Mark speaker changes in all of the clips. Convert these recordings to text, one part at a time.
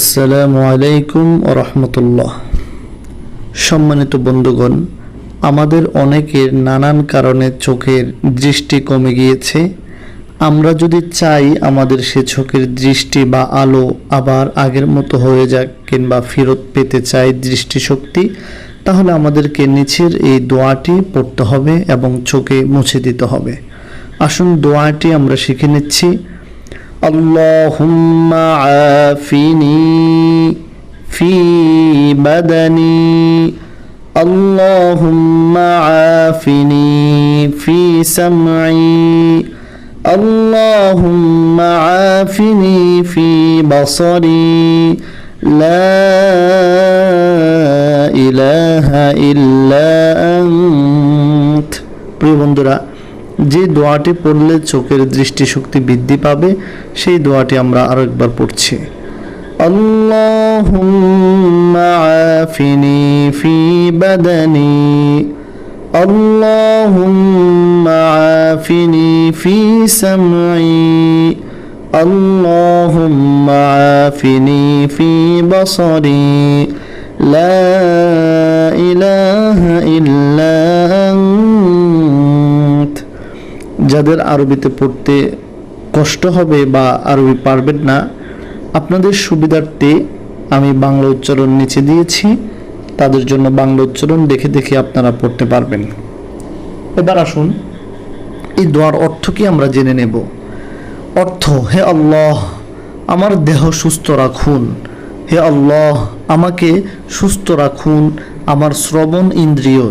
Speaker 1: আসসালামু আলাইকুম রহমতুল্লাহ। সম্মানিত বন্ধুগণ, আমাদের অনেকের নানান কারণে চোখের দৃষ্টি কমে গিয়েছে। আমরা যদি চাই আমাদের সে চোখের দৃষ্টি বা আলো আবার আগের মতো হয়ে যাক কিংবা ফেরত পেতে চাই দৃষ্টিশক্তি, তাহলে আমাদেরকে নিচের এই দোয়াটি পড়তে হবে এবং চোখে মুছে দিতে হবে। আসুন দোয়াটি আমরা শিখে নিচ্ছি। اللهم عافني في بدني اللهم عافني في سمعي اللهم عافني في بصري لا إله إلا أنت প্রিয় বন্ধুরা যে দোয়াটি পড়লে চোখের দৃষ্টিশক্তি বৃদ্ধি পাবে সেই দোয়াটি আমরা আরো একবার পড়ছি اللهم عافني في بدني اللهم عافني في سمعي اللهم عافني في بصري لا যাদের আরবিতে পড়তে কষ্ট হবে বা আরবি পারবেন না, আপনাদের সুবিধার্থে আমি বাংলা উচ্চারণ নিচে দিয়েছি। তাদের জন্য বাংলা উচ্চারণ দেখে দেখে আপনারা পড়তে পারবেন। এবার আসুন, এই দোয়ার অর্থ কি আমরা জেনে নেব? অর্থ, হে আল্লাহ, আমার দেহ সুস্থ রাখুন। হে আল্লাহ, আমাকে সুস্থ রাখুন, আমার শ্রবণ ইন্দ্রিয়।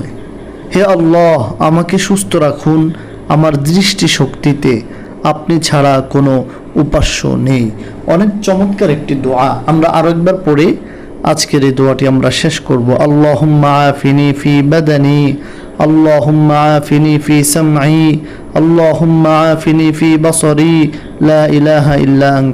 Speaker 1: হে আল্লাহ, আমাকে সুস্থ রাখুন আমার দৃষ্টিশক্তিতে আপনি ছাড়া কোনো উপাস্য নেই। অনেক চমৎকার একটি দোয়া। আমরা আরও একবার পড়ে। আজকের এই দোয়াটি আমরা শেষ করব। আল্লাহুম্মা আফিনি ফি বাদানি, আল্লাহুম্মা আফিনি ফি সামঈ, আল্লাহুম্মা আফিনি ফি বসরি, লা ইলাহা ইল্লা আনতা